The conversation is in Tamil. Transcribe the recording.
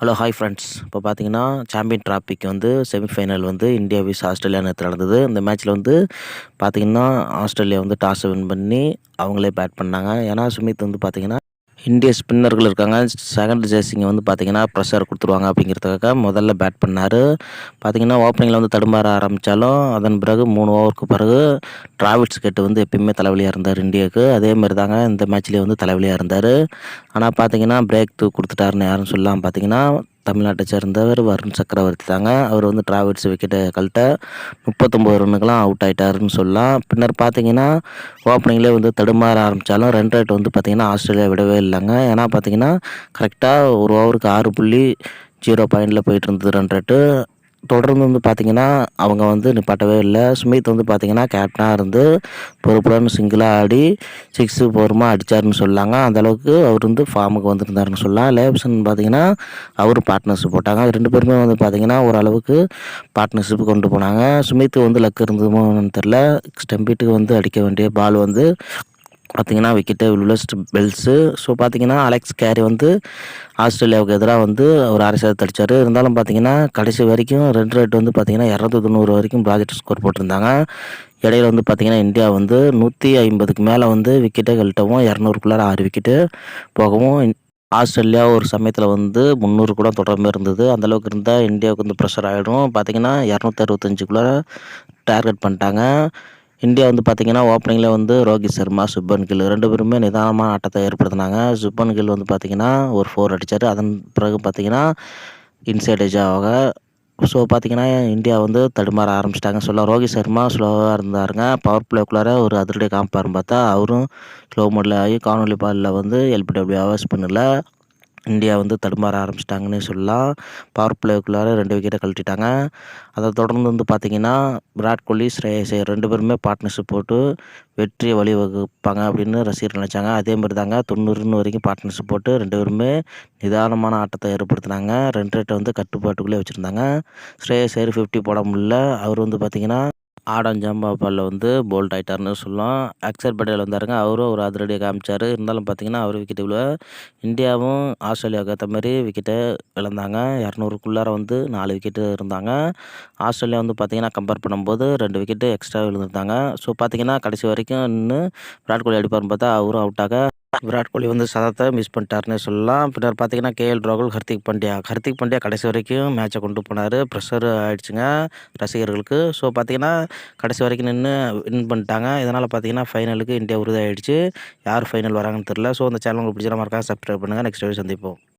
ஹலோ ஹாய் ஃப்ரெண்ட்ஸ் இப்போ பார்த்தீங்கன்னா சாம்பியன் டிராபிக் வந்து செமிஃபைனல் வந்து இந்தியா விஸ் ஆஸ்திரேலியா நேரத்தில் நடந்தது. இந்த மேட்ச்சில் வந்து பார்த்தீங்கன்னா ஆஸ்திரேலியா வந்து டாஸை வின் பண்ணி அவங்களே பேட் பண்ணாங்க. ஏன்னா சுமித் வந்து பார்த்தீங்கன்னா இந்திய ஸ்பின்னர்கள் இருக்காங்க. செகண்ட் ஜேசிங்கை வந்து பார்த்தீங்கன்னா ப்ரெஷர் கொடுத்துருவாங்க அப்படிங்கிறதுக்காக முதல்ல பேட் பண்ணார். பார்த்தீங்கன்னா ஓப்பனிங்கில் வந்து தடுமாற ஆரம்பித்தாலும் அதன் பிறகு மூணு ஓவருக்கு பிறகு டிராவிட்ஸ் கெட்டு வந்து எப்பயுமே தலைவலியாக இருந்தார் இந்தியாவுக்கு. அதே தாங்க இந்த மேட்ச்லேயே வந்து தலைவலியாக இருந்தார். ஆனால் பார்த்திங்கன்னா பிரேக் தூ கொடுத்துட்டாருன்னு யாரும் சொல்லலாம். பார்த்தீங்கன்னா தமிழ்நாட்டை சேர்ந்தவர் வருண் சக்கரவர்த்தி தாங்க. அவர் வந்து டிராவிட்ஸ் விக்கெட்டை கழட்ட முப்பத்தொம்போது ரன்னுக்கெலாம் அவுட் ஆகிட்டாருன்னு சொல்லலாம். பின்னர் பார்த்தீங்கன்னா ஓப்பனிங்லேயே வந்து தடுமாற ஆரம்பித்தாலும் ரன் ரேட் வந்து பார்த்திங்கன்னா ஆஸ்திரேலியா விடவே இல்லைங்க. ஏன்னா பார்த்தீங்கன்னா கரெக்டாக ஒரு ஓவருக்கு ஆறு புள்ளி ஜீரோ பாயிண்டில் போயிட்டு இருந்தது ரன் ரேட்டு தொடர்ந்து வந்து பார்த்திங்கன்னா அவங்க வந்து நிப்பாட்டவே இல்லை. சுமித் வந்து பார்த்திங்கன்னா கேப்டனாக இருந்து பொறுப்புடன் சிங்கிளாக ஆடி சிக்ஸு போருமா அடித்தார்னு சொல்லாங்க. அந்தளவுக்கு அவர் வந்து ஃபார்முக்கு வந்துருந்தாருன்னு சொல்லலாம் லேப்சன் பார்த்திங்கன்னா அவர் பார்ட்னர்ஷிப் போட்டாங்க. ரெண்டு பேருமே வந்து பார்த்திங்கன்னா ஓரளவுக்கு பார்ட்னர்ஷிப் கொண்டு போனாங்க. சுமித் வந்து லக் இருந்ததுமோன்னு தெரில ஸ்டம்பிட்டுக்கு வந்து அடிக்க வேண்டிய பால் வந்து பார்த்திங்கன்னா விக்கெட்டு வில்லஸ்ட் பெல்ஸு ஸோ பார்த்திங்கன்னா அலெக்ஸ் கேரி வந்து ஆஸ்திரேலியாவுக்கு எதிராக வந்து ஒரு அரை சதத்தை அடித்தார் இருந்தாலும் பார்த்திங்கன்னா கடைசி வரைக்கும் ரெண்டு ரேட் வந்து பார்த்திங்கன்னா இரநூத்தி தொண்ணூறு வரைக்கும் ப்ராஜெக்ட் ஸ்கோர் போட்டிருந்தாங்க. இடையில வந்து பார்த்திங்கன்னா இந்தியா வந்து நூற்றி ஐம்பதுக்கு மேலே வந்து விக்கெட்டை கழட்டவும் இரநூறுக்குள்ளார ஆறு விக்கெட்டு போகவும் ஆஸ்திரேலியா ஒரு சமயத்தில் வந்து முந்நூறு கூட தொடர்பு இருந்தது. அந்தளவுக்கு இருந்தால் இந்தியாவுக்கு வந்து ப்ரெஷர் ஆகிடும் பார்த்திங்கன்னா இரநூத்தி அறுபத்தஞ்சுக்குள்ளே டார்கெட் பண்ணிட்டாங்க. இந்தியா வந்து பார்த்திங்கன்னா ஓப்பனிங்கில் வந்து ரோஹித் சர்மா சுப்பன் கில் ரெண்டு பேருமே நிதானமான ஆட்டத்தை ஏற்படுத்தினாங்க. சுப்பன் கில் வந்து பார்த்திங்கன்னா ஒரு ஃபோர் அடித்தார் அதன் பிறகு பார்த்திங்கன்னா இன்சைடேஜாக ஸோ பார்த்திங்கன்னா இந்தியா வந்து தடுமாற ஆரம்பிச்சிட்டாங்க. சொல்ல ரோஹித் சர்மா ஸ்லோவாக இருந்தாருங்க. பவர் பிளேக்குள்ளார ஒரு அதிரடியை காமிப்பாருன்னு பார்த்தா அவரும் ஸ்லோ மோடில் ஆகி காணொலி பாலில் வந்து எல்பிடபிள்யூ அவர்ஸ் பண்ணல இந்தியா வந்து தடுமாற ஆரம்பிச்சிட்டாங்கன்னு சொல்லலாம். பவர் பிளேக்குள்ளார ரெண்டு விக்கெட்டை கழட்டிட்டாங்க. அதை தொடர்ந்து வந்து பார்த்திங்கன்னா விராட் கோலி ஸ்ரேயஸ் ரெண்டு பேருமே பார்ட்னர்ஷிப் போட்டு வெற்றியை வழிவகுப்பாங்க அப்படின்னு ரசிகர் நினச்சாங்க. அதே மாதிரி தாங்க தொண்ணூறுன்னு வரைக்கும் பார்ட்னர்ஷிப் போட்டு ரெண்டு பேருமே நிதானமான ஆட்டத்தை ஏற்படுத்தினாங்க. ரெண்டு ரேட்டை வந்து கட்டுப்பாட்டுக்குள்ளே வச்சுருந்தாங்க. ஸ்ரேயஸ் ஐயர் ஃபிஃப்டி போட முடியல. அவர் வந்து பார்த்திங்கன்னா ஆடம் ஜம்பாபாலில் வந்து போல்ட் ஆகிட்டார்னு சொல்லலாம். அக்ஷர் பட்டேல் வந்தாருங்க. அவரும் ஒரு அதிரடியை காமிச்சார். இருந்தாலும் பார்த்தீங்கன்னா அவர் விக்கெட் இவ்வளோ இந்தியாவும் ஆஸ்திரேலியாவுக்கு ஏற்ற மாதிரி விக்கெட்டை இழந்தாங்க. இரநூறுக்குள்ளார வந்து நாலு விக்கெட்டு இருந்தாங்க. ஆஸ்திரேலியா வந்து பார்த்திங்கன்னா கம்பேர் பண்ணும்போது ரெண்டு விக்கெட்டு எக்ஸ்ட்ரா விழுந்திருந்தாங்க. ஸோ பார்த்திங்கன்னா கடைசி வரைக்கும் இன்னும் விராட் கோலி அடிப்பார்னு பார்த்தா அவரும் அவுட்டாக விராட் கோலி வந்து சதத்தை மிஸ் பண்ணிட்டாருன்னு சொல்லலாம். பின்னர் பார்த்தீங்கன்னா கேஎல் ராகுல் ஹர்திக் பாண்டியா. ஹர்திக் பாண்டியா கடைசி வரைக்கும் மேட்சை கொண்டு போனார். ப்ரெஷர் ஆகிடுச்சுங்க ரசிகர்களுக்கு. ஸோ பார்த்தீங்கன்னா கடைசி வரைக்கும் நின்று வின் பண்ணிட்டாங்க. இதனால் பார்த்தீங்கன்னா ஃபைனலுக்கு இந்தியா உறுதியாகிடுச்சு யார் ஃபைனல் வராங்கன்னு தெரில ஸோ அந்த சேனல் உங்களுக்கு பிடிச்ச மாதிரி சப்ஸ்கிரைப் பண்ணுங்கள் நெக்ஸ்ட் வீடியோ சந்திப்போம்.